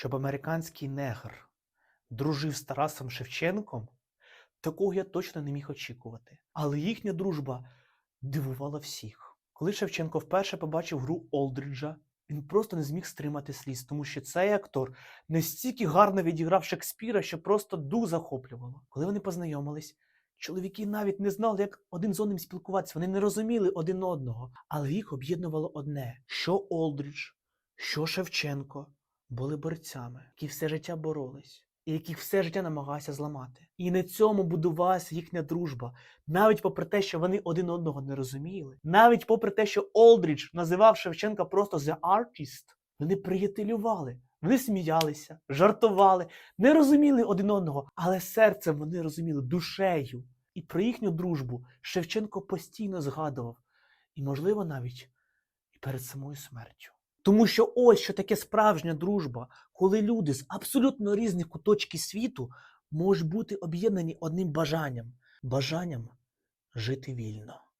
щоб американський негр дружив з Тарасом Шевченком, такого я точно не міг очікувати. Але їхня дружба дивувала всіх. Коли Шевченко вперше побачив гру Олдріджа, він просто не зміг стримати сліз, тому що цей актор настільки гарно відіграв Шекспіра, що просто дух захоплювало. Коли вони познайомились, чоловіки навіть не знали, як один з одним спілкуватися. Вони не розуміли один одного, але їх об'єднувало одне: що Олдрідж, що Шевченко були борцями, які все життя боролись, і яких все життя намагалися зламати. І на цьому будувалася їхня дружба, навіть попри те, що вони один одного не розуміли, навіть попри те, що Олдрідж називав Шевченка просто The Artist, вони приятелювали. Вони сміялися, жартували, не розуміли один одного, але серцем вони розуміли душею. І про їхню дружбу Шевченко постійно згадував, і, можливо, навіть і перед самою смертю. Тому що ось що таке справжня дружба, коли люди з абсолютно різних куточків світу можуть бути об'єднані одним бажанням бажанням жити вільно.